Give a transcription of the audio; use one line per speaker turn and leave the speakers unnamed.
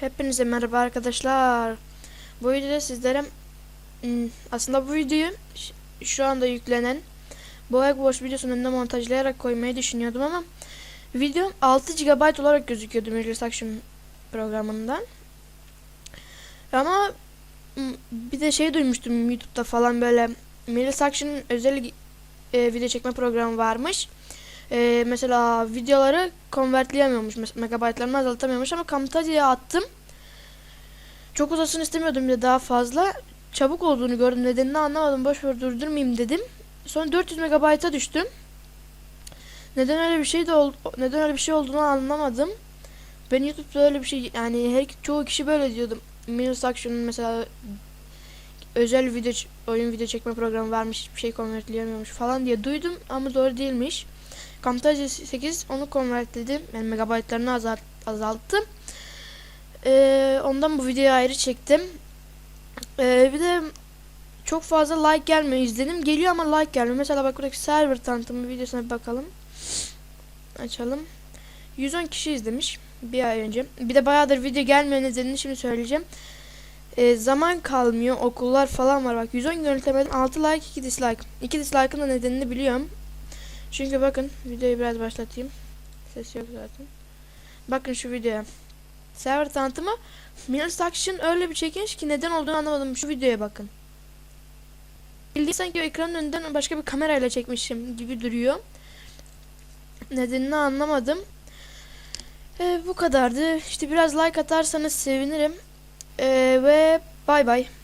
Hepinize merhaba arkadaşlar. Bu videoda sizlere hmm, aslında bu videoyu şu anda yüklenen bu boş videosunun önüne montajlayarak koymayı düşünüyordum ama video 6 GB olarak gözüküyordu Microsoft Action programından. Ama hmm, bir de şey duymuştum YouTube'da falan böyle Microsoft Action'ın özel e, video çekme programı varmış. E, mesela videoları konvertleyemiyormuş. Megabaytlarını azaltamıyormuş ama Camtasia'ya attım. Çok uzasın istemiyordum bir de daha fazla. Çabuk olduğunu gördüm. Nedenini anlamadım. Boş ver durdurmayayım dedim. Sonra 400 megabayta düştüm. Neden öyle bir şey de ol neden öyle bir şey olduğunu anlamadım. Ben YouTube'da öyle bir şey yani her çoğu kişi böyle diyordum. Minus Action'ın mesela özel video oyun video çekme programı varmış hiçbir şey konvertleyemiyormuş falan diye duydum ama doğru değilmiş. Camtasia 8 onu konvertledim. Yani megabaytlarını azalt, azalttım. Ee, ondan bu videoyu ayrı çektim. Ee, bir de çok fazla like gelmiyor izlenim. Geliyor ama like gelmiyor. Mesela bak buradaki server tanıtımı videosuna bir bakalım. Açalım. 110 kişi izlemiş bir ay önce. Bir de bayağıdır video gelmiyor nedenini şimdi söyleyeceğim. Ee, zaman kalmıyor. Okullar falan var. Bak 110 görüntülemeden 6 like 2 dislike. 2 dislike'ın da nedenini biliyorum. Çünkü bakın videoyu biraz başlatayım. Ses yok zaten. Bakın şu videoya. Server tanıtımı Minus Action öyle bir çekmiş ki neden olduğunu anlamadım. Şu videoya bakın. Bildiğin sanki ekranın önünden başka bir kamerayla çekmişim gibi duruyor. Nedenini anlamadım. Ee, bu kadardı. İşte biraz like atarsanız sevinirim. Ee, ve bay bay.